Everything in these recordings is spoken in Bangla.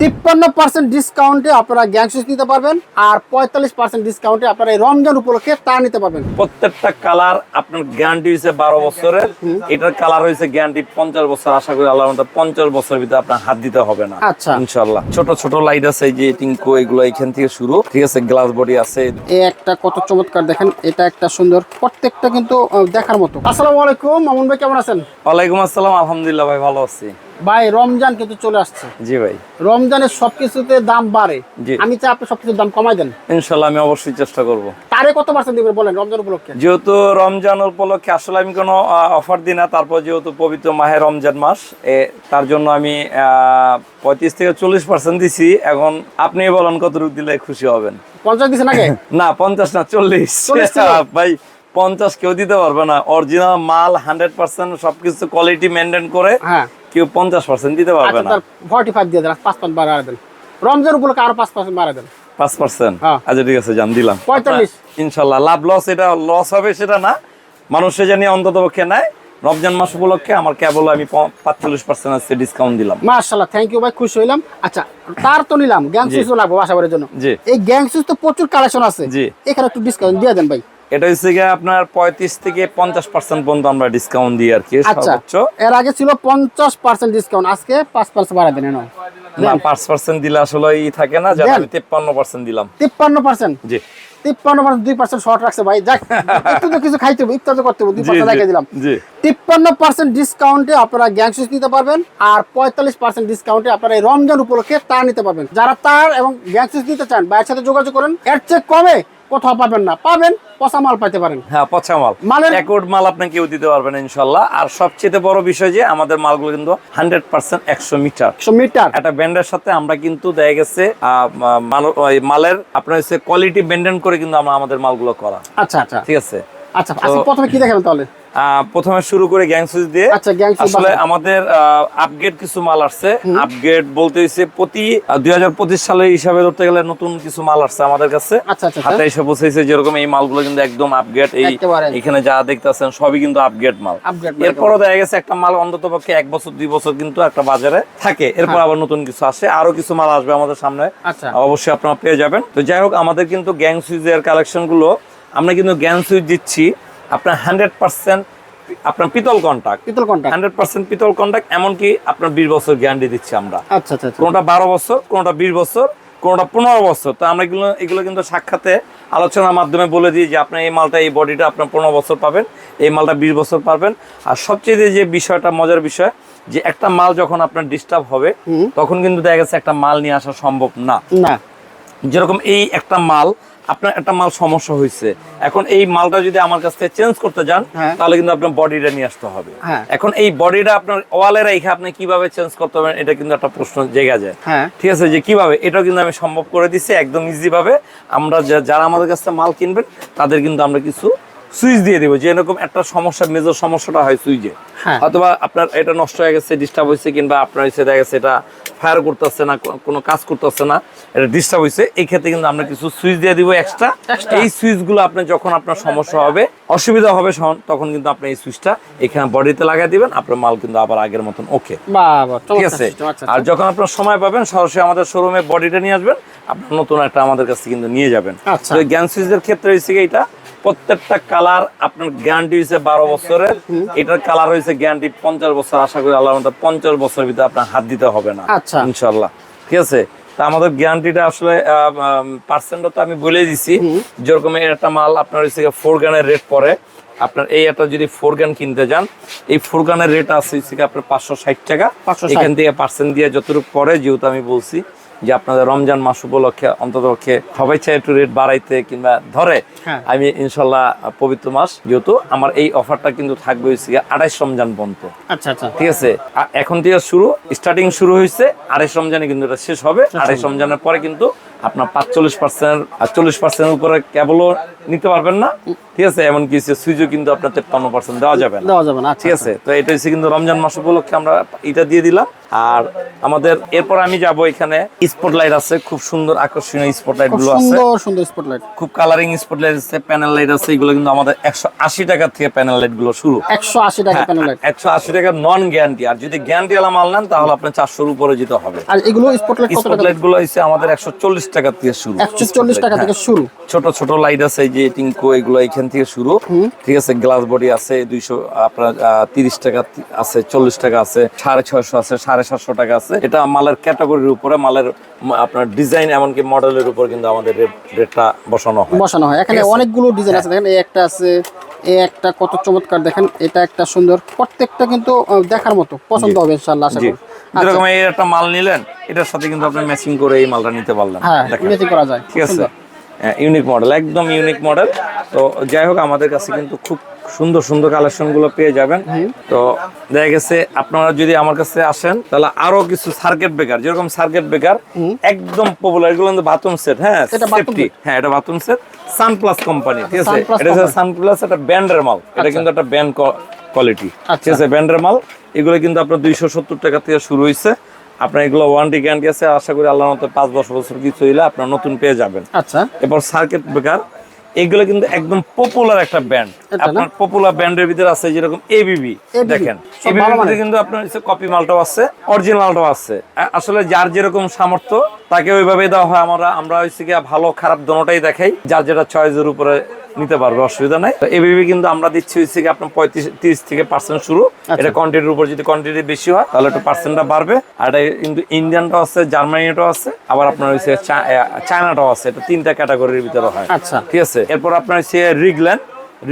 তিপ্পান্ন পার্সেন্ট ডিসকাউন্টে আপনারা গ্যাং সুইচ নিতে পারবেন আর পঁয়তাল্লিশ পার্সেন্ট ডিসকাউন্টে আপনারা এই রমজান উপলক্ষে তা নিতে পারবেন। প্রত্যেকটা কালার আপনার গ্যারান্টি হয়েছে বারো বছরের। এটার কালার হয়েছে গ্যারান্টি পঞ্চাশ বছর। আশা করি আল্লাহ পঞ্চাশ বছরের ভিতরে আপনার হাত দিতে হবে না। আচ্ছা। ইনশাল্লাহ ছোট ছোট লাইট আছে যে টিঙ্কো এগুলো এখান থেকে শুরু। ঠিক আছে গ্লাস বডি আছে। এই একটা কত চমৎকার দেখেন এটা একটা সুন্দর প্রত্যেকটা কিন্তু দেখার মতো। আসসালামু আলাইকুম মামুন ভাই কেমন আছেন? ওয়ালাইকুম আসসালাম আলহামদুলিল্লাহ ভাই ভালো আছি। ভাই রমজান কিন্তু চলে আসছে। জি ভাই। রমজানের সবকিছুতে দাম বাড়ে। আমি চাই আপনি সবকিছুর দাম কমাই দেন। ইনশাল্লাহ আমি অবশ্যই চেষ্টা করব। তারে কত পার্সেন্ট দিবেন বলেন রমজান উপলক্ষে? যেহেতু রমজান উপলক্ষে আসলে আমি কোনো অফার দিই না তারপর যেহেতু পবিত্র মাহে রমজান মাস এ, তার জন্য আমি পঁয়ত্রিশ থেকে চল্লিশ পার্সেন্ট দিছি। এখন আপনি বলেন কতটুকু দিলে খুশি হবেন? পঞ্চাশ দিচ্ছেন আগে? না পঞ্চাশ না চল্লিশ। 40 ভাই পঞ্চাশ কেউ দিতে পারবে না। অরিজিনাল মাল হান্ড্রেড পার্সেন্ট সবকিছু কোয়ালিটি মেনটেন করে হ্যাঁ। কেউ পঞ্চাশ পার্সেন্ট দিতে পারবে আচ্ছা না। ফর্টি ফাইভ দিয়ে দেন পাঁচ পাঁচ বাড়া দেন। রমজান উপলক্ষে আরও পাঁচ পার্সেন্ট বাড়া দেন। পাঁচ পার্সেন্ট হ্যাঁ। আচ্ছা ঠিক আছে জান দিলাম। 45 ইনশাল্লাহ লাভ লস এটা লস হবে সেটা না। মানুষে জানি অন্তত পক্ষে নেয় রমজান মাস উপলক্ষে আমার কেবল আমি পাঁচচল্লিশ পার্সেন্ট আছে ডিসকাউন্ট দিলাম। মাশাআল্লাহ থ্যাংক ইউ ভাই খুশি হইলাম। আচ্ছা তার তো নিলাম গ্যাং সুইচ লাগবো বাসাবাড়ির জন্য। জি। এই গ্যাং সুইচ তো প্রচুর কালেকশন আছে। জি। এখানে একটু ডিসকাউন্ট দিয়ে দেন ভাই। এটা হচ্ছে গিয়ে আপনার পঁয়ত্রিশ থেকে পঞ্চাশ পার্সেন্ট পর্যন্ত আমরা ডিসকাউন্ট দিই আর কি আচ্ছা সর্বোচ্চ। এর আগে ছিল পঞ্চাশ পার্সেন্ট ডিসকাউন্ট আজকে পাঁচ পার্সেন্ট বাড়া দেন এনো। না পাঁচ পার্সেন্ট দিলে আসলে থাকে না তেপ্পান্ন পার্সেন্ট দিলাম। তিপ্পান্ন পার্সেন্ট জি। তিপ্পান্ন পার্সেন্ট দুই পার্সেন্ট শর্ট রাখছে ভাই। যাক একটু তো কিছু খাইতে হবে ইফতার তো করতে হবে দুই পার্সেন্ট রেখে দিলাম। তিপ্পান্ন পার্সেন্ট ডিসকাউন্টে আপনারা গ্যাং সুইচ নিতে পারবেন আর পঁয়তাল্লিশ পার্সেন্ট ডিসকাউন্টে আপনারা এই রমজান উপলক্ষে তার নিতে পারবেন। যারা তার এবং গ্যাং সুইচ নিতে চান ভাইয়ের সাথে যোগাযোগ করেন এর চেয়ে কমে কোথাও পাবেন না। পাবেন পচা মাল পাইতে পারেন। হ্যাঁ পচা মাল। মালের- মাল আপনাকে কেউ দিতে পারবেন ইনশাল্লাহ। আর সবচেয়ে বড় বিষয় যে আমাদের মালগুলো কিন্তু হান্ড্রেড পার্সেন্ট একশো মিটার। একশো মিটার। একটা ব্যান্ডের সাথে আমরা কিন্তু দেখা গেছে মালের আপনার হচ্ছে কোয়ালিটি মেনটেন করে কিন্তু আমরা আমাদের মালগুলো করা। আচ্ছা আচ্ছা। ঠিক আছে? আচ্ছা আজকে প্রথমে কি দেখাবেন তাহলে? প্রথমে শুরু করে গ্যাং সুইচ দিয়ে। আচ্ছা, আসলে আমাদের আপগ্রেড কিছু মাল আসছে। আপগ্রেড বলতে হচ্ছে প্রতি দুই হাজার পঁচিশ সালের হিসাবে ধরতে গেলে নতুন কিছু মাল আসছে আমাদের কাছে। আচ্ছা, আচ্ছা, হাতে এসে যেরকম এই মালগুলো কিন্তু একদম আপগ্রেড এই এখানে যা দেখতেছেন সবই কিন্তু আপগ্রেড মাল। এরপরও দেখা গেছে একটা মাল অন্তত পক্ষে এক বছর দুই বছর কিন্তু একটা বাজারে থাকে। এরপর আবার নতুন কিছু আসে। আরও কিছু মাল আসবে আমাদের সামনে। হ্যাঁ। আচ্ছা। অবশ্যই আপনারা পেয়ে যাবেন। তো যাই হোক আমাদের কিন্তু গ্যাং সুইচের কালেকশনগুলো আমরা কিন্তু গ্যাং সুইচ দিচ্ছি আপনার হান্ড্রেড পার্সেন্ট আপনার পিতল কন্টাক্ট পিতল কন্টাক্ট হান্ড্রেড পার্সেন্ট পিতল কন্টাক্ট এমনকি আপনার বিশ বছর গ্যারান্টি দিচ্ছি আমরা। আচ্ছা আচ্ছা আচ্ছা। কোনটা বারো বছর কোনটা বিশ বছর কোনটা পনেরো বছর। তো আমরা এগুলো এগুলো কিন্তু সাক্ষাতে আলোচনার মাধ্যমে বলে দিই যে আপনি এই মালটা এই বডিটা আপনার পনেরো বছর পাবেন এই মালটা বিশ বছর পাবেন আর সবচেয়ে যে বিষয়টা মজার বিষয় যে একটা মাল যখন আপনার ডিস্টার্ব হবে তখন কিন্তু দেখা গেছে একটা মাল নিয়ে আসা সম্ভব না। না। যেরকম এই একটা মাল আপনার একটা মাল সমস্যা হয়েছে। এখন এই মালটা যদি আমার কাছ থেকে চেঞ্জ করতে যান হ্যাঁ। তাহলে কিন্তু আপনার বডিটা নিয়ে আসতে হবে। হ্যাঁ। এখন এই বডিটা আপনার ওয়ালে রেখে আপনি কীভাবে চেঞ্জ করতে পারবেন এটা কিন্তু একটা প্রশ্ন জেগা যায়। হ্যাঁ। ঠিক আছে? যে কীভাবে? এটাও কিন্তু আমি সম্ভব করে দিচ্ছি একদম ইজি ভাবে। আমরা যারা আমাদের কাছ থেকে মাল কিনবেন তাদের কিন্তু আমরা কিছু সুইচ দিয়ে দেবো। যে এরকম একটা সমস্যা মেজর সমস্যাটা হয় সুইচে। অথবা আপনার এটা নষ্ট হয়ে গেছে ডিস্টার্ব হয়েছে কিংবা আপনার হয়েছে দেখা গেছে এটা ফায়ার করতেছে না কোনো কাজ করতেছে না এটা ডিস্টার্ব হয়েছে এই ক্ষেত্রে কিন্তু আমরা কিছু সুইচ দিয়ে দিব এক্সট্রা এই সুইচগুলো আপনার যখন আপনার সমস্যা হবে অসুবিধা হবে তখন কিন্তু আপনি এই সুইচটা এখানে বডিতে লাগিয়ে দিবেন আপনার মাল কিন্তু আবার আগের মতন ওকে ঠিক আছে? আচ্ছা আর যখন আপনার সময় পাবেন সরাসরি আমাদের শোরুমে বডিটা নিয়ে আসবেন আপনার নতুন একটা আমাদের কাছ থেকে কিন্তু নিয়ে যাবেন। আচ্ছা। জ্ঞান সুইচের ক্ষেত্রে হয়েছে এটা? প্রত্যেকটা কালার আপনার গ্যারান্টি হয়েছে বারো বছরের। এটার কালার হয়েছে গ্যারান্টি পঞ্চাশ বছর। আশা করি আল্লাহ পঞ্চাশ বছরের ভিতরে আপনার হাত দিতে হবে না। আচ্ছা। ইনশাল্লাহ ঠিক আছে? তা আমাদের গ্যারান্টিটা আসলে পার্সেন্টটা তো আমি বলে দিছি। যেরকম একটা মাল আপনার হচ্ছে ফোর গানের রেট পরে আপনার এই একটা যদি ফোর গান কিনতে যান এই ফোর গানের রেট আছে আপনার পাঁচশো ষাট টাকা। 560 এখান থেকে পার্সেন্ট দিয়ে যতটুকু পরে যেহেতু আমি বলছি যে আপনাদের রমজান মাস উপলক্ষে অন্তত পক্ষে সবাই চাই একটু রেট বাড়াইতে কিংবা ধরে হ্যাঁ। আমি ইনশাল্লাহ পবিত্র মাস যেহেতু আমার এই অফারটা কিন্তু থাকবে গিয়ে আড়াইশ রমজান পর্যন্ত। আচ্ছা আচ্ছা। ঠিক আছে? এখন থেকে শুরু স্টার্টিং শুরু হয়েছে আড়াইশ রমজানে কিন্তু এটা শেষ হবে। আড়াইশ রমজানের পরে কিন্তু আপনার পাঁচচল্লিশ পার্সেন্ট চল্লিশ পার্সেন্ট উপরে কেবলও নিতে পারবেন না। ঠিক আছে? এমন কিছু সুইচও কিন্তু আপনার তেপ্পান্ন পার্সেন্ট দেওয়া যাবে না। দেওয়া যাবে না আচ্ছা ঠিক আছে তো এটা হচ্ছে কিন্তু রমজান মাস উপলক্ষে আমরা এটা দিয়ে দিলাম। আর আমাদের এরপর আমি যাব এখানে স্পটলাইট আছে খুব সুন্দর আকর্ষণীয় স্পটলাইটগুলো আছে। সুন্দর সুন্দর স্পটলাইট খুব কালারিং স্পটলাইট আছে প্যানেল লাইট আছে এগুলো কিন্তু আমাদের একশো আশি টাকা থেকে প্যানেল লাইটগুলো শুরু। একশো আশি টাকা হ্যাঁ, প্যানেল লাইট একশো আশি টাকা নন গ্যারান্টি আর যদি গ্যারান্টি আলা মাল নেন তাহলে আপনার চারশোর উপরে যেতে হবে। আর এগুলো স্পটলাইট কত টাকা? স্পটলাইটগুলো হচ্ছে আমাদের একশো চল্লিশ টাকা থেকে শুরু। একশো চল্লিশ টাকা থেকে শুরু। ছোট ছোট লাইট আছে যে টিঙ্কো এগুলো এখান থেকে শুরু। ঠিক আছে গ্লাস বডি আছে দুইশো আপনার তিরিশ টাকা আছে চল্লিশ টাকা আছে সাড়ে ছয়শো আছে সাড়ে সাতশো টাকা আছে। এটা মালের ক্যাটাগরির উপরে মালের আপনার ডিজাইন এমনকি মডেলের উপর কিন্তু আমাদের রেট রেটটা বসানো হয়। বসানো হয়। এখানে অনেকগুলো ডিজাইন আছে। দেখেন এই একটা আছে এই একটা কত চমৎকার। দেখেন এটা একটা সুন্দর। প্রত্যেকটা কিন্তু দেখার মতো পছন্দ হবে ইনশাআল্লাহ আশা করি। আচ্ছা, যেরকম এই একটা মাল নিলেন এটার সাথে কিন্তু আপনি ম্যাচিং করে এই মালটা নিতে পারলেন। হ্যাঁ ম্যাচিং করা যায়। ঠিক আছে। ইউনিক মডেল একদম ইউনিক মডেল তো যাই হোক আমাদের কাছে কিন্তু খুব সুন্দর সুন্দর কালেকশনগুলো পেয়ে যাবেন। তো দেখা গেছে আপনারা যদি আমার কাছে আসেন তাহলে আরও কিছু সার্কিট ব্রেকার যেরকম সার্কিট ব্রেকার একদম পপুলার এগুলো কিন্তু বাথরুম সেট হ্যাঁ এটা সেফটি হ্যাঁ এটা বাথরুম সেট সানপ্লাস কোম্পানি ঠিক আছে? এটা সানপ্লাস একটা ব্যান্ডের মাল এটা কিন্তু একটা ব্যান্ড কোয়ালিটি ঠিক আচ্ছা। আছে? ব্যান্ডের মাল এগুলো কিন্তু আপনার দুইশো সত্তর টাকা থেকে শুরু হয়েছে আপনার এগুলো ওয়ারেন্টি গ্যারান্টি আছে আশা করি আল্লাহর মতো পাঁচ দশ বছর কিছু হইলে আপনার নতুন পেয়ে যাবেন। আচ্ছা। এরপর সার্কিট ব্রেকার এগুলো কিন্তু একদম পপুলার একটা ব্যান্ড এটা না? আপনার পপুলার ব্যান্ডের ভিতরে আছে যেরকম এবিবি দেখেন। এবিবি কিন্তু আপনার কপি মালটাও আছে অরিজিনালটাও আছে। আসলে যার যেরকম সামর্থ্য তাকে ওইভাবে দেওয়া হয়। আমরা আমরা হচ্ছে কি ভালো খারাপ দোনোটাই দেখাই। যার যেটা চয়েসের উপরে নিতে পারবে অসুবিধা নাই। এবিবি কিন্তু আমরা দিচ্ছি হচ্ছে কি আপনার পঁয়ত্রিশ তিরিশ থেকে পার্সেন্ট শুরু। আচ্ছা। এটা কোয়ান্টিটির উপর যদি কোয়ান্টিটি বেশি হয় তাহলে একটু পার্সেন্টটা বাড়বে। আর এটা কিন্তু ইন্ডিয়ানটাও আছে জার্মানিটাও আছে। আবার আপনার হচ্ছে চায়নাটাও আছে। এটা তিনটা ক্যাটাগরির ভিতরে হয়। আচ্ছা। ঠিক আছে? এরপর আপনার হচ্ছে রিগল্যান্ড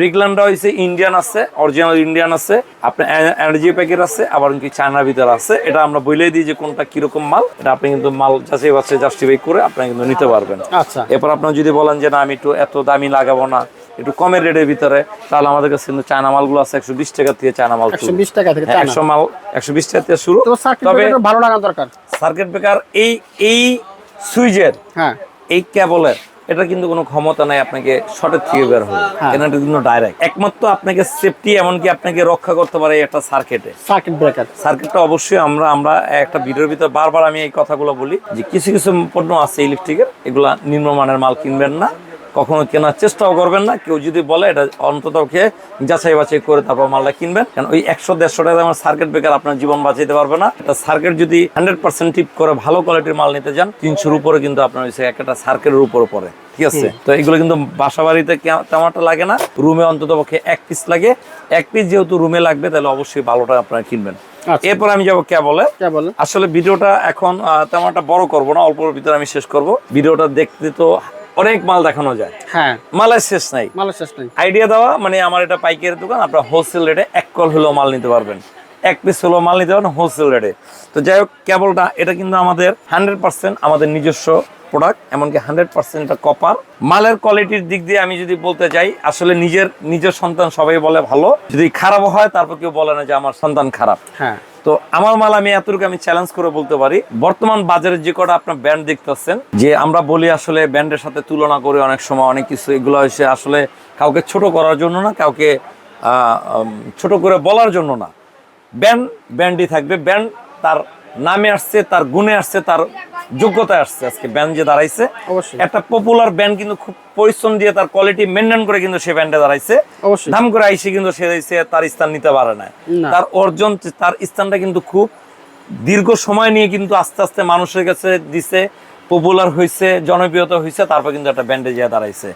রিগল্যান্ডটা হচ্ছে ইন্ডিয়ান আছে অরিজিনাল ইন্ডিয়ান আছে আপনার এনার্জি প্যাকেট আছে আবার কি চায়নার ভিতরে আছে। এটা আমরা বলে দিই যে কোনটা কীরকম মাল এটা আপনি কিন্তু মাল যাচাই বাছাই জাস্টিফাই করে আপনি কিন্তু নিতে পারবেন। আচ্ছা। এরপর আপনার যদি বলেন যে না আমি একটু এত দামি লাগাবো না একটু কমের রেটের ভিতরে তাহলে আমাদের কাছে কিন্তু চায়না মালগুলো আছে একশো বিশ টাকা থেকে চায়না মাল একশো বিশ টাকা থেকে একশো মাল একশো বিশ টাকা থেকে শুরু। তবে ভালো লাগানো দরকার। সার্কিট ব্রেকার এই এই সুইচের হ্যাঁ। এই কেবলের এটা কিন্তু কোনো ক্ষমতা নাই আপনাকে শর্টের থেকে বের হবে। হ্যাঁ। এটা কিন্তু ডাইরেক্ট একমাত্র আপনাকে সেফটি এমনকি আপনাকে রক্ষা করতে পারে একটা সার্কিটে সার্কিট ব্রেকার সার্কিটটা অবশ্যই আমরা আমরা একটা ভিডিওর ভিতরে বারবার আমি এই কথাগুলো বলি যে কিছু কিছু পণ্য আছে ইলেকট্রিকের এগুলা নিম্নমানের মাল কিনবেন না। কখনো কেনার চেষ্টাও করবেন না। কেউ যদি বলে এটা অন্তত খেয়ে যাচাই বাছাই করে তারপর মালটা কিনবেন। কারণ ওই একশো দেড়শো টাকা আমার সার্কিট ব্রেকার আপনার জীবন বাঁচাইতে পারবে না। একটা সার্কিট যদি হান্ড্রেড পার্সেন্ট টিপ করে ভালো কোয়ালিটির মাল নিতে যান তিনশোর উপরে কিন্তু আপনার একটা সার্কিটের উপরে পড়ে। ঠিক আছে? তো এগুলো কিন্তু বাসা বাড়িতে কে- তেমন একটা লাগে না। রুমে অন্তত পক্ষে এক পিস লাগে। এক পিস যেহেতু রুমে লাগবে তাহলে অবশ্যই ভালোটা আপনারা কিনবেন। আচ্ছা। এরপর আমি যাব কে বলে? আসলে ভিডিওটা এখন তেমন একটা বড় করব না অল্পর ভিতরে আমি শেষ করব। ভিডিওটা দেখতে তো অনেক মাল দেখানো যায়। হ্যাঁ। মালের শেষ নাই। মালের শেষ নাই। আইডিয়া দেওয়া মানে আমার এটা পাইকারি দোকান আপনার হোলসেল রেটে এক কল হলেও মাল নিতে পারবেন। এক পিস হলেও মাল নিতে পারবেন হোলসেল রেটে তো যাই হোক কেবলটা এটা কিন্তু আমাদের হান্ড্রেড পার্সেন্ট আমাদের নিজস্ব প্রোডাক্ট এমনকি হান্ড্রেড পার্সেন্ট কপার মালের কোয়ালিটির দিক দিয়ে আমি যদি বলতে চাই আসলে নিজের নিজের সন্তান সবাই বলে ভালো। যদি খারাপ হয় তারপর কেউ বলে না যে আমার সন্তান খারাপ। হ্যাঁ। তো আমার মাল আমি এতটুকু আমি চ্যালেঞ্জ করে বলতে পারি। বর্তমান বাজারে যে কটা আপনার ব্যান্ড দেখতেছেন যে আমরা বলি আসলে ব্যান্ডের সাথে তুলনা করে অনেক সময় অনেক কিছু এগুলো হচ্ছে আসলে কাউকে ছোট করার জন্য না কাউকে ছোট করে বলার জন্য না। ব্যান্ড ব্যান্ডই থাকবে। ব্যান্ড তার নামে আসছে তার গুণে আসছে তার যোগ্যতায় আসছে। আজকে ব্যান্ড যে দাঁড়াইছে একটা পপুলার ব্যান্ড কিন্তু খুব পরিশ্রম দিয়ে তার কোয়ালিটি মেনটেন করে কিন্তু সে ব্যান্ডে দাঁড়াইছে। দাম করে আইসে কিন্তু সে তার স্থান নিতে পারে না। তার অর্জন তার স্থানটা কিন্তু খুব দীর্ঘ সময় নিয়ে কিন্তু আস্তে আস্তে মানুষের কাছে দিছে পপুলার হয়েছে জনপ্রিয়তা হয়েছে তারপর কিন্তু একটা ব্যান্ডে যেয়ে দাঁড়াইছে।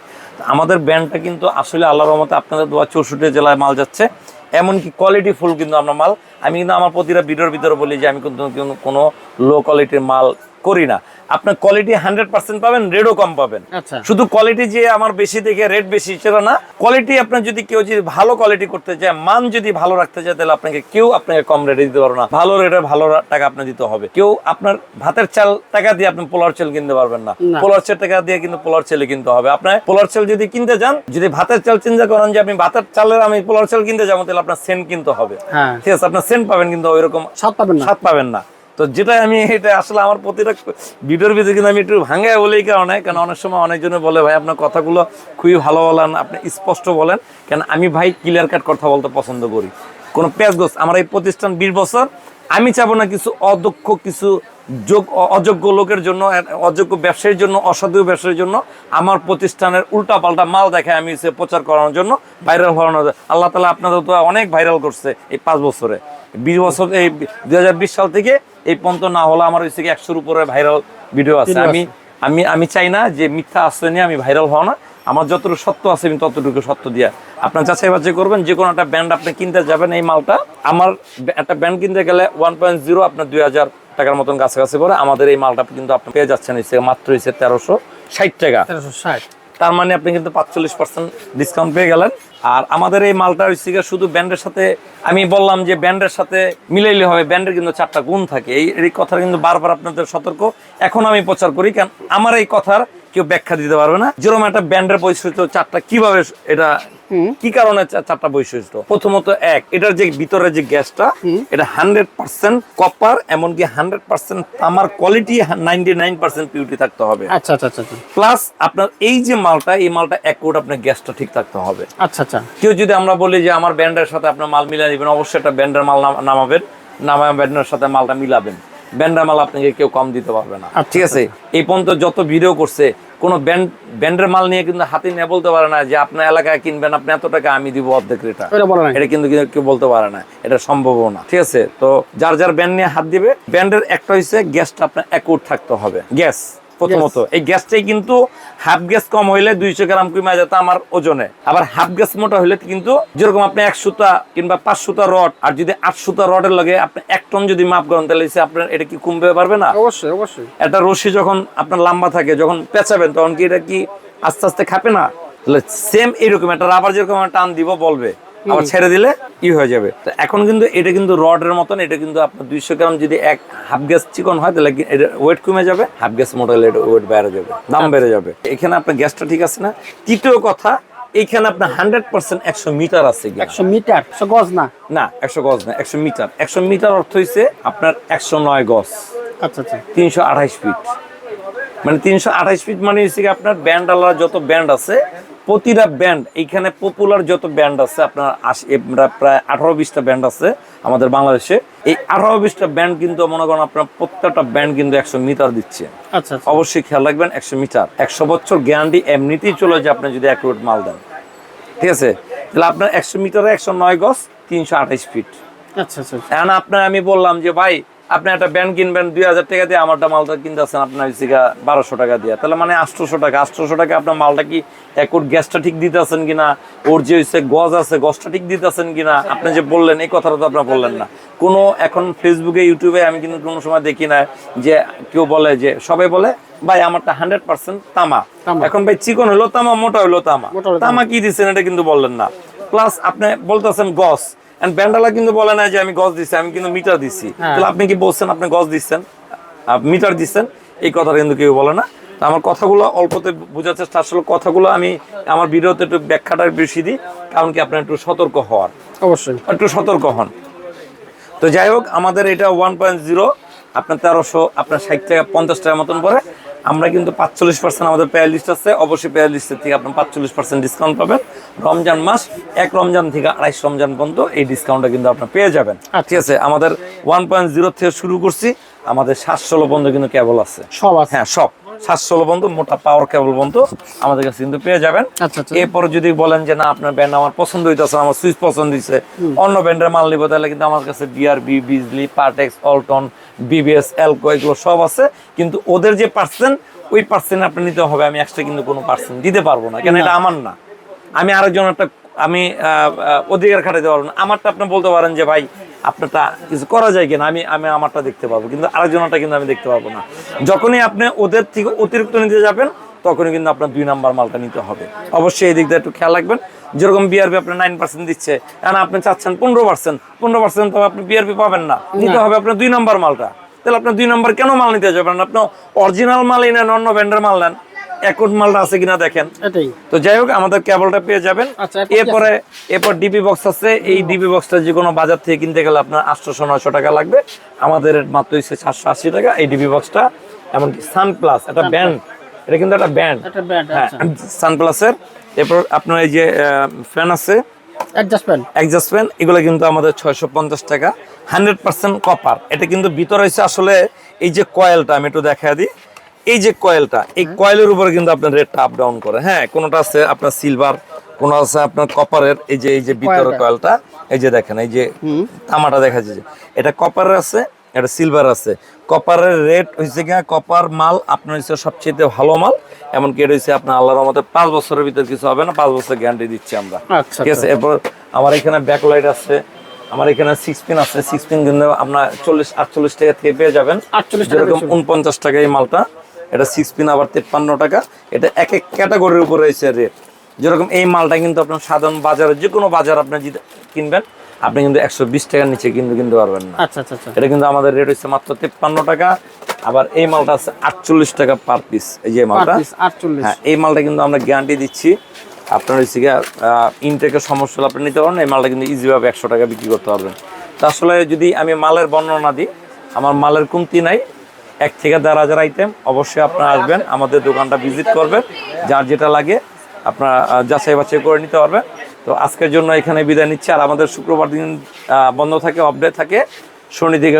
আমাদের ব্যান্ডটা কিন্তু আসলে আল্লাহর রহমতে আপনাদের দোয়া চৌষট্টি জেলায় মাল যাচ্ছে। এমনকি কোয়ালিটি ফুল কিন্তু আমরা মাল আমি কিন্তু আমার প্রতিটা ভিডিওর ভিতরে বলি যে আমি কিন্তু কোনো- কোনো লো কোয়ালিটির মাল করি না। আপনার কোয়ালিটি হান্ড্রেড পার্সেন্ট পাবেন রেটও কম পাবেন। আচ্ছা। শুধু কোয়ালিটি যে আমার বেশি দেখে রেট বেশি সেটা না। কোয়ালিটি আপনার যদি কেউ যদি ভালো কোয়ালিটি করতে চায় মান যদি ভালো রাখতে চায় তাহলে আপনাকে কেউ আপনাকে কম রেটে দিতে পারবে না। ভালো রেটে ভালো টাকা আপনি দিতে হবে। কেউ আপনার ভাতের চাল টাকা দিয়ে আপনি পোলার চাল কিনতে পারবেন না। পোলার চাল টাকা দিয়ে কিন্তু পোলার চালে কিনতে হবে। আপনার পোলার চাল যদি কিনতে যান যদি ভাতের চাল চিন্তা করেন যে আপনি ভাতের চালের আমি পোলার চাল কিনতে যাব তাহলে আপনার সেন্ট কিনতে হবে। হ্যাঁ। ঠিক আছে আপনার সেন্ট পাবেন কিন্তু ওইরকম স্বাদ পাবেন না। স্বাদ পাবেন না। তো যেটা আমি এটা আসলে আমার প্রতিটা ভিডিওর ভিতরে কিন্তু আমি একটু ভাঙায় বলেই কারণে কেন অনেক সময় অনেকজনে বলে, ভাই, আপনার কথাগুলো খুবই ভালো বলেন, আপনি স্পষ্ট বলেন। কেন, আমি ভাই ক্লিয়ার কাট কথা বলতে পছন্দ করি। কোনো পেঁয়াজ গোস আমার এই প্রতিষ্ঠান বিশ বছর, আমি চাবো না কিছু অদক্ষ, কিছু যোগ, অযোগ্য লোকের জন্য অযোগ্য ব্যবসায়ীর জন্য, অসাধু ব্যবসায়ীর জন্য, আমার প্রতিষ্ঠানের উল্টা পাল্টা মাল দেখে আমি সে প্রচার করানোর জন্য ভাইরাল হওয়ানোর জন্য। আল্লাহ তালা আপনাদের তো অনেক ভাইরাল করছে এই পাঁচ বছরে। বিশ বছর, এই দু হাজার বিশ সাল থেকে এই পর্যন্ত না হলে আমার হচ্ছে কি একশোর উপরে ভাইরাল ভিডিও আছে। আমি আমি আমি চাই না যে মিথ্যা আশ্রয় নিয়ে আমি ভাইরাল হওয়া না। আমার যতটুকু সত্য আছে আমি ততটুকু সত্য দিয়া। আপনার যাচাই বাছাই করবেন যে কোনো একটা ব্যান্ড আপনি কিনতে যাবেন এই মালটা। আমার একটা ব্যান্ড কিনতে গেলে ওয়ান পয়েন্ট জিরো আপনার দুই হাজার টাকার মতন কাছাকাছি পরে আমাদের এই মালটা কিন্তু আপনি পেয়ে যাচ্ছেন। হচ্ছে মাত্র হচ্ছে তেরোশো ষাট টাকা। তেরোশো ষাট। তার মানে আপনি কিন্তু পাঁচচল্লিশ পার্সেন্ট ডিসকাউন্ট পেয়ে গেলেন। আর আমাদের এই মালটা হচ্ছে শুধু ব্যান্ডের সাথে, আমি বললাম যে ব্যান্ডের সাথে মিলাইলে হবে, ব্যান্ডের কিন্তু চারটা গুণ থাকে। এই এই কথা কিন্তু বারবার আপনাদের সতর্ক। এখন আমি প্রচার করি, কারণ আমার এই কথার কেউ ব্যাখ্যা দিতে পারবে না। যেরকম একটা ব্যান্ডের বৈশিষ্ট্য চারটা কীভাবে এটা কি কারণে চারটা বৈশিষ্ট্য? প্রথমত এক এটার যে ভিতরে যে গ্যাসটা এটা হান্ড্রেড পার্সেন্ট কপার এমনকি হান্ড্রেড পার্সেন্ট তামার quality ninety nine percent purity থাকতে হবে। আচ্ছা আচ্ছা আচ্ছা আচ্ছা। প্লাস আপনার এই যে মালটা এই মালটা এক কোট আপনার গ্যাসটা ঠিক থাকতে হবে। আচ্ছা আচ্ছা। কেউ যদি আমরা বলি যে আমার ব্যান্ডের সাথে আপনার মাল মিলিয়ে দিবেন অবশ্যই একটা ব্যান্ডের মাল নাম- নামাবেন নামায় ব্যান্ডের সাথে মালটা মিলাবেন। ব্যান্ডের মাল আপনাকে কেউ কম দিতে পারবে না। আচ্ছা, ঠিক আছে? এই পর্যন্ত যত ভিডিও করছে কোনো ব্যান্ড ব্যান্ডের মাল নিয়ে কিন্তু হাতে নিয়ে বলতে পারে না যে আপনার এলাকায় কিনবেন আপনি এত টাকা আমি দিব অর্ধেক রেটা। না এটা কিন্তু কেউ- কেউ বলতে পারে না। এটা সম্ভব না। ঠিক আছে? তো যার যার ব্যান্ড নিয়ে হাত দিবে ব্যান্ডের একটা হচ্ছে গ্যাসটা আপনার অ্যাকুট থাকতে হবে। গ্যাস প্রথমত এই গ্যাসটাই কিন্তু হাফ গ্যাস কম হইলে দুইশো গ্রাম কমে যেত আমার ওজনে। আবার হাফ গ্যাস মোটা হইলে কিন্তু যেরকম আপনি এক সুতা কিংবা পাঁচ সুতা রড আর যদি আট সুতা রডের লগে আপনি এক টন যদি মাপ করেন তাহলে আপনার এটা কি কমবে পারবে না? অবশ্যই অবশ্যই। একটা রশি যখন আপনার লম্বা থাকে যখন পেঁচাবেন তখন কি এটা কি আস্তে আস্তে খাপে না? তাহলে সেম এরকম একটা রাবার যেরকম টান দিব বলবে। আবার ছেড়ে দিলে ই হয়ে যাবে। তো এখন কিন্তু এটা কিন্তু রডের মতন এটা কিন্তু আপনার দুইশো গ্রাম যদি এক হাফ গ্যাস চিকন হয় তাহলে এটা ওয়েট কমে যাবে? হাফ গ্যাস মোটাইলে এটা ওয়েট বেড়ে যাবে দাম বেড়ে যাবে। এখানে আপনার গ্যাসটা ঠিক আছে না? তৃতীয় কথা এইখানে আপনার হান্ড্রেড পার্সেন্ট একশো মিটার আছে একশো মিটার একশো গজ না? না একশো গজ না একশো মিটার। একশো মিটার অর্থ হচ্ছে আপনার একশো নয় গজ। আচ্ছা আচ্ছা। তিনশো আঠাইশ ফিট মানে তিনশো আঠাইশ ফিট মানে হচ্ছে আপনার ব্যান্ড আলাদা যত ব্যান্ড আছে প্রতিটা ব্যান্ড এইখানে পপুলার যত ব্যান্ড আছে আপনার প্রায়- আঠারো বিশটা ব্যান্ড আছে আমাদের বাংলাদেশে। এই আঠারো বিশটা ব্যান্ড কিন্তু মনে করেন আপনার প্রত্যেকটা ব্যান্ড কিন্তু একশো মিটার দিচ্ছে। আচ্ছা আচ্ছা। অবশ্যই খেয়াল রাখবেন একশো মিটার। একশো বছর গ্যারান্টি এমনিতেই চলে যায় আপনি যদি অ্যাকুরেট মাল দেন। ঠিক আছে? তাহলে আপনার একশো মিটারে একশো নয় গজ তিনশো আঠাইশ ফিট আচ্ছা আচ্ছা আচ্ছা। এখন আপনার আমি বললাম যে ভাই আপনি একটা ব্যান্ড কিনবেন দুই হাজার টাকা দিয়ে আমারটা মালটা কিনতে কিনতেছেন আপনার হচ্ছে বারোশো টাকা দিয়ে। তাহলে মানে আটশোশো টাকা আটশোশো টাকা আপনার মালটা কি একর গ্যাসটা ঠিক দিতেছেন কিনা? ওর যে হচ্ছে গজ আছে গজটা ঠিক দিতেছেন কিনা? আপনি যে বললেন এই কথাটা তো আপনার বললেন না। কোনো এখন ফেসবুকে ইউটিউবে আমি কিন্তু কোনো সময় দেখি না যে কেউ বলে যে সবাই বলে ভাই আমারটা হান্ড্রেড পার্সেন্ট তামা। এখন ভাই চিকন হলো তামা মোটা হলো তামা। তামা কি দিচ্ছেন এটা কিন্তু বললেন না। প্লাস আপনি বলতেছেন গজ। এন্ড ব্যান্ডালা কিন্তু বলে না যে আমি গজ দিচ্ছি আমি কিন্তু মিটার দিচ্ছি হ্যাঁ। তাহলে আপনি কি বলছেন আপনি গজ দিচ্ছেন? মিটার দিচ্ছেন? এই কথাটা কিন্তু কেউ বলে না। আমার কথাগুলো অল্পতে বোঝার চেষ্টা আসলে কথাগুলো আমি আমার ভিডিওতে একটু ব্যাখ্যাটা বেশি দিই কারণ কি আপনার একটু সতর্ক হওয়ার। অবশ্যই। একটু সতর্ক হন। তো যাই হোক আমাদের এটা ওয়ান পয়েন্ট জিরো আপনার তেরোশো আপনার ষাট টাকা পঞ্চাশ টাকা মতন পরে আমরা কিন্তু পাঁচচল্লিশ পার্সেন্ট আমাদের পেয়ার লিস্ট আছে। অবশ্যই পেয়ার লিস্টের থেকে আপনার পাঁচচল্লিশ পার্সেন্ট ডিসকাউন্ট পাবেন। রমজান মাস এক রমজান থেকে আড়াইশ রমজান পর্যন্ত এই ডিসকাউন্টটা কিন্তু আপনার পেয়ে যাবেন। ঠিক আছে আমাদের ওয়ান পয়েন্ট জিরো থেকে শুরু করছি। আমাদের সাতষোলো পর্যন্ত কিন্তু কেবল আছে। সব আছে। হ্যাঁ সব। সাত ষোলো পর্যন্ত মোটা পাওয়ার কেবল পর্যন্ত আমাদের কাছে কিন্তু পেয়ে যাবেন। আচ্ছা আচ্ছা। এরপর যদি বলেন যে না আপনার ব্যান্ড আমার পছন্দ হইতেছে আমার সুইচ পছন্দ হয়েছে অন্য ব্যান্ডের মাল নিবো তাহলে কিন্তু আমার কাছে বিআরবি বিজলি পার্টেক্স অল্টন বিবিএস এলকো এগুলো সব আছে। কিন্তু ওদের যে পার্সেন্ট ওই পার্সেন্ট আপনি নিতে হবে। আমি এক্সট্রা কিন্তু কোনো পার্সেন্ট দিতে পারব না কেন এটা আমার না। আমি আরেকজন একটা আমি অধিকার খাটাতে পারব না। আমারটা আপনি বলতে পারেন যে ভাই আপনারটা কিছু করা যায় কিনা আমি আমি আমারটা দেখতে পারব কিন্তু আরেকজনটা কিন্তু আমি দেখতে পারব না। যখনই আপনি ওদের থেকে অতিরিক্ত নিতে যাবেন তখনই কিন্তু আপনার দুই নাম্বার মালটা নিতে হবে। অবশ্যই এই দিক দিয়ে একটু খেয়াল রাখবেন। যেরকম বিআরবি আপনার নাইন পার্সেন্ট দিচ্ছে এখন আপনি চাচ্ছেন পনেরো পার্সেন্ট পনেরো পার্সেন্ট তো আপনি বিআরবি পাবেন না। নিতে হবে আপনার দুই নাম্বার মালটা। তাহলে আপনার দুই নাম্বার কেন মাল নিতে যাবেন? আপনি অরিজিনাল মালই নেন অন্য ব্র্যান্ডের মাল নেন। একট মালটা আছে কিনা দেখেন। এটাই। তো যাই হোক আমাদের কেবলটা পেয়ে যাবেন। আচ্ছা, এরপর এরপরে বক্স আছে। এই বক্সটা যে কোনো বাজার থেকে কিনতে গেলে আপনার আটশোশো নয়শো টাকা লাগবে। আমাদের মাত্র হচ্ছে সাতশো আশি টাকা। এই বক্সটা এমনকি সান প্লাস একটা ব্যান্ড এটা কিন্তু একটা ব্যান্ড হ্যাঁ আচ্ছা। সান প্লাসের এরপর আপনার এই যে ফ্যান আছে। অ্যাডজাস্টমেন্ট এগুলো কিন্তু আমাদের ছয়শো পঞ্চাশ টাকা। হান্ড্রেড পার্সেন্ট কপার এটা কিন্তু ভিতরে হচ্ছে আসলে এই যে কয়েলটা আমি একটু দেখা দিই। এই যে কয়েলটা এই কয়েলের উপরে কিন্তু আপনার রেটটা আপ ডাউন করে। হ্যাঁ কোনোটা আছে আপনার সিলভার কোনো আছে আপনার কপারের এই যে এই যে ভিতরে কয়েলটা। এই যে দেখেন এই যে তামাটা দেখা যাচ্ছে। এটা কপারের আছে এটা সিলভার আছে। কপারের রেট হয়েছে গিয়া কপার মাল আপনার হচ্ছে সবচেয়ে ভালো মাল এমনকি এটা হচ্ছে আপনার আল্লাহর মতে পাঁচ বছরের ভিতর কিছু হবে না পাঁচ বছর গ্যারান্টি দিচ্ছি আমরা। আচ্ছা ঠিক আছে? এরপর আমার এখানে ব্যাকলাইট আছে আমার এখানে সিক্স পিন আছে সিক্স পিন কিন্তু আপনার চল্লিশ আটচল্লিশ টাকা থেকে পেয়ে যাবেন। 48 টাকা যেরকম। উনপঞ্চাশ টাকা এই মালটা। এটা সিক্স পিন আবার তেপ্পান্ন টাকা। এটা এক এক ক্যাটাগরির উপরে রয়েছে রেট যেরকম এই মালটা কিন্তু আপনার সাধারণ বাজারে যে কোনো বাজার আপনি যদি কিনবেন আপনি কিন্তু একশো বিশ টাকার নিচে কিন্তু কিনতে পারবেন না। আচ্ছা আচ্ছা আচ্ছা। এটা কিন্তু আমাদের রেট হচ্ছে মাত্র তেপ্পান্ন টাকা। আবার এই মালটা আছে আটচল্লিশ টাকা পার পিস এই যে মালটা। আটচল্লিশ। হ্যাঁ এই মালটা কিন্তু আমরা গ্যারান্টি দিচ্ছি। আপনার হচ্ছে গিয়ে ইনটেকের সমস্যা হলে আপনি নিতে পারেন এই মালটা কিন্তু ইজিভাবে একশো টাকা বিক্রি করতে পারবেন। তো আসলে যদি আমি মালের বর্ণনা দিই আমার মালের কমতি নাই এক থেকে দেড় হাজার আইটেম অবশ্যই আপনারা আসবেন আমাদের দোকানটা ভিজিট করবেন যার যেটা লাগে আপনারা যাচাই বাছাই করে নিতে পারবেন। তো আজকের জন্য এখানে বিদায় নিচ্ছে আর আমাদের শুক্রবার দিন বন্ধ থাকে অপডেট থাকে। শনি থেকে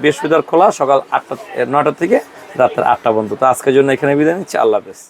বৃহস্পতিবার খোলা সকাল আটটা নটা থেকে রাত্রে আটটা পর্যন্ত। তো আজকের জন্য এখানে বিদায় নিচ্ছি আল্লাহ হাফেজ।